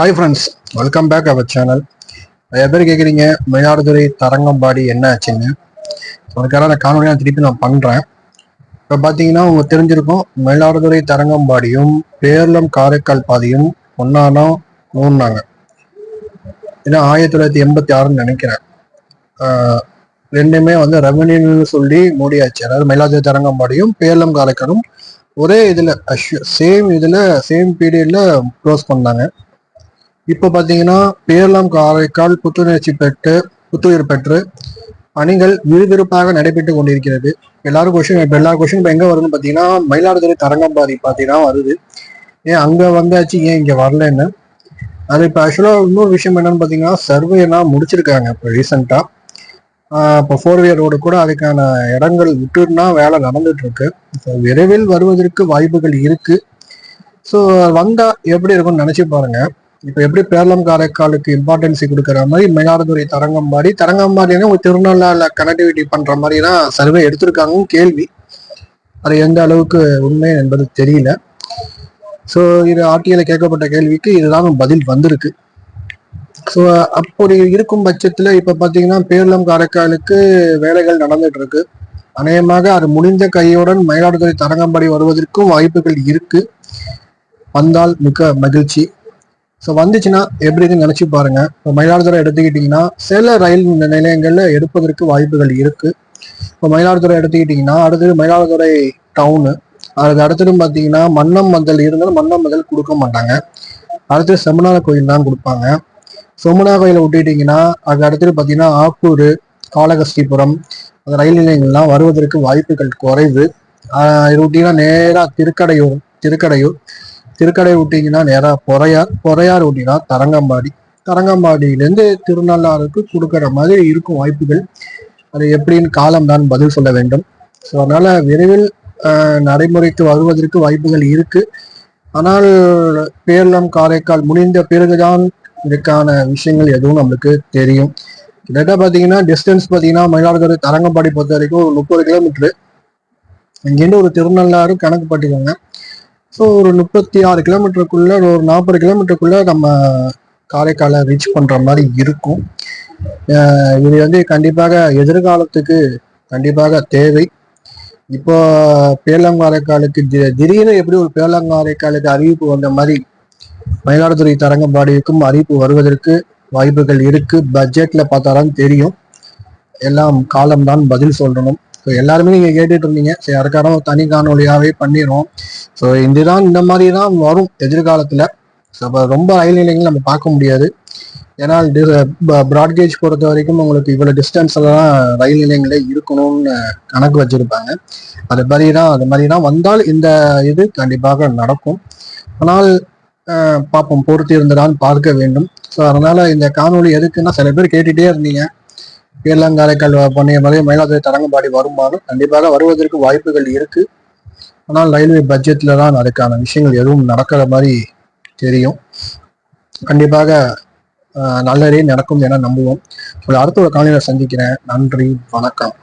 Hi friends welcome back our channel நிறைய பேர் கேட்குறீங்க மயிலாடுதுறை தரங்கம்பாடி என்ன ஆச்சுன்னு. அதுக்காக நான் காணொலியாக திருப்பி நான் பண்ணுறேன் இப்போ பார்த்தீங்கன்னா உங்களுக்கு தெரிஞ்சிருக்கும் மயிலாடுதுறை தரங்கம்பாடியும் பேர்லம் காரைக்கால் பாதையும் ஒன்னானா நூறுனாங்க ஏன்னா ஆயிரத்தி தொள்ளாயிரத்தி எண்பத்தி ஆறுன்னு நினைக்கிறேன். ஆஹ் ரெண்டுமே வந்து ரெவன்யூன்னு சொல்லி மூடியாச்சு. அதாவது மயிலாடுதுறை தரங்கம்பாடியும் பேர்லம் காரைக்காலும் ஒரே இதில் சேம் இதில் சேம் பீரியடில் க்ளோஸ் பண்ணாங்க. இப்போ பார்த்தீங்கன்னா பேரலாம் காரைக்கால் புத்துணர்ச்சி பெற்று புத்துயிர் பெற்று பணிகள் விறுவிறுப்பாக நடைபெற்று கொண்டிருக்கிறது. எல்லாரும் கொஸ்டின் இப்போ எல்லா கொஸ்டின் இப்போ எங்கே வருதுன்னு பார்த்தீங்கன்னா மயிலாடுதுறை தரங்கம்பாடி பார்த்தீங்கன்னா வருது. ஏன் அங்கே வந்தாச்சு ஏன் இங்கே வரலன்னு? அது இப்போ ஆக்சுவலாக இன்னொரு விஷயம் என்னன்னு பார்த்தீங்கன்னா சர்வேனா முடிச்சிருக்காங்க இப்போ ரீசெண்டாக இப்போ ஃபோர் வீலரோடு ரோடு கூட அதுக்கான இடங்கள் விட்டுனா வேலை நடந்துட்டு இருக்கு விரைவில் வருவதற்கு வாய்ப்புகள் இருக்கு. ஸோ வந்தால் எப்படி இருக்கும்னு நினச்சி பாருங்கள் இப்போ எப்படி பேரளம் காரைக்காலுக்கு இம்பார்ட்டன்சி கொடுக்குற மாதிரி மயிலாடுதுறை தரங்கம்பாடி தரங்கம்பாடினா ஒரு திருநள்ளால கனெக்டிவிட்டி பண்ற மாதிரி தான் சர்வே எடுத்திருக்காங்க கேள்வி. அது எந்த அளவுக்கு உண்மை என்பது தெரியல. ஸோ இது ஆர்டிஐல கேட்கப்பட்ட கேள்விக்கு இதுதான் பதில் வந்திருக்கு. ஸோ அப்படி இருக்கும் பட்சத்தில் இப்போ பார்த்தீங்கன்னா பேரளம் காரைக்காலுக்கு வேலைகள் நடந்துட்டு இருக்கு அநேகமாக அது முடிந்த கையுடன் மயிலாடுதுறை தரங்கம்பாடி வருவதற்கும் வாய்ப்புகள் இருக்கு. வந்தால் மிக மகிழ்ச்சி. ஸோ வந்துச்சுன்னா எப்படி நினச்சி நினைச்சு பாருங்க. இப்போ மயிலாடுதுறை எடுத்துக்கிட்டிங்கன்னா சில ரயில் நிலையங்கள்ல எடுப்பதற்கு வாய்ப்புகள் இருக்கு. இப்போ மயிலாடுதுறை எடுத்துக்கிட்டிங்கன்னா அடுத்தது மயிலாடுதுறை டவுனு அதுக்கு அடுத்தது பார்த்தீங்கன்னா மன்னம் மந்தல் இருந்தாலும் மன்னம் மந்தல் கொடுக்க மாட்டாங்க. அடுத்து செமனார கோயில் தான் கொடுப்பாங்க. செமனா கோயிலை விட்டுட்டீங்கன்னா அதுக்கு அடுத்தது பார்த்தீங்கன்னா ஆக்கூர் காளகஸ்திபுரம் அந்த ரயில் நிலையங்கள்லாம் வருவதற்கு வாய்ப்புகள் குறைவு. இது விட்டீங்கன்னா நேராக திருக்கடையூர் திருக்கடையூர். திருக்கடை விட்டீங்கன்னா நேராக பொறையார் பொறையார் விட்டீங்கன்னா தரங்கம்பாடி. தரங்கம்பாடியிலேருந்து திருநள்ளாறுக்கு கொடுக்குற மாதிரி இருக்கும் வாய்ப்புகள். அது எப்படின்னு காலம் தான் பதில் சொல்ல வேண்டும். ஸோ அதனால் விரைவில் நடைமுறைக்கு வருவதற்கு வாய்ப்புகள் இருக்கு. ஆனால் பேரளம் காரைக்கால் முடிந்த பிறகுதான் இதுக்கான விஷயங்கள் எதுவும் நம்மளுக்கு தெரியும். கிட்டத்தட்ட பார்த்தீங்கன்னா டிஸ்டன்ஸ் பார்த்தீங்கன்னா மயிலாடுதுறை தரங்கம்பாடி பொறுத்த வரைக்கும் ஒரு முப்பது கிலோமீட்டரு இங்கேருந்து ஒரு திருநள்ளாறு கணக்கு பட்டுக்கோங்க ஸோ ஒரு முப்பத்தி ஆறு கிலோமீட்டருக்குள்ள ஒரு நாற்பது கிலோமீட்டருக்குள்ள நம்ம காரைக்காலை ரீச் பண்ணுற மாதிரி இருக்கும். இது வந்து கண்டிப்பாக எதிர்காலத்துக்கு கண்டிப்பாக தேவை. இப்போ பேலங்காரைக்காலுக்கு தி- திடீர்னு எப்படி ஒரு பேலங்காரைக்காலுக்கு அறிவிப்பு வந்த மாதிரி மயிலாடுதுறை தரங்கம்பாடிக்கும் அறிவிப்பு வருவதற்கு வாய்ப்புகள் இருக்கு. பட்ஜெட்ல பார்த்தாதான் தெரியும். எல்லாம் காலம்தான் பதில் சொல்லணும். ஸோ எல்லாருமே நீங்கள் கேட்டுட்டு இருந்தீங்க சரி அதுக்கான ஒரு தனி காணொலியாகவே பண்ணிடுவோம் ஸோ இதுதான் இந்த மாதிரி தான் வரும் எதிர்காலத்தில். ஸோ அப்போ ரொம்ப ரயில் நிலையங்கள் நம்ம பார்க்க முடியாது. ஏன்னா ப்ராட்கேஜ் பொறுத்த வரைக்கும் உங்களுக்கு இவ்வளோ டிஸ்டன்ஸில் தான் ரயில் நிலையங்களே இருக்கணும்னு கணக்கு வச்சிருப்பாங்க. அது மாதிரி தான் அது மாதிரி தான் வந்தால் இந்த இது கண்டிப்பாக நடக்கும். ஆனால் பார்ப்போம் பொறுத்து இருந்துதான் பார்க்க வேண்டும். ஸோ அதனால் இந்த காணொலி எதுக்குன்னா சில பேர் கேட்டுகிட்டே இருந்தீங்க. பேர்லாங்காரைக்கால் பண்ணிய மாதிரி மயிலாடுதுறை தரங்கம்பாடி வருமானம் கண்டிப்பாக வருவதற்கு வாய்ப்புகள் இருக்கு. ஆனால் ரயில்வே பட்ஜெட்ல தான் அதுக்கான விஷயங்கள் எதுவும் நடக்கிற மாதிரி தெரியும். கண்டிப்பாக நல்லதே நடக்கும் என நம்புவோம். அடுத்த ஒரு காலையில் சந்திக்கிறேன். நன்றி வணக்கம்.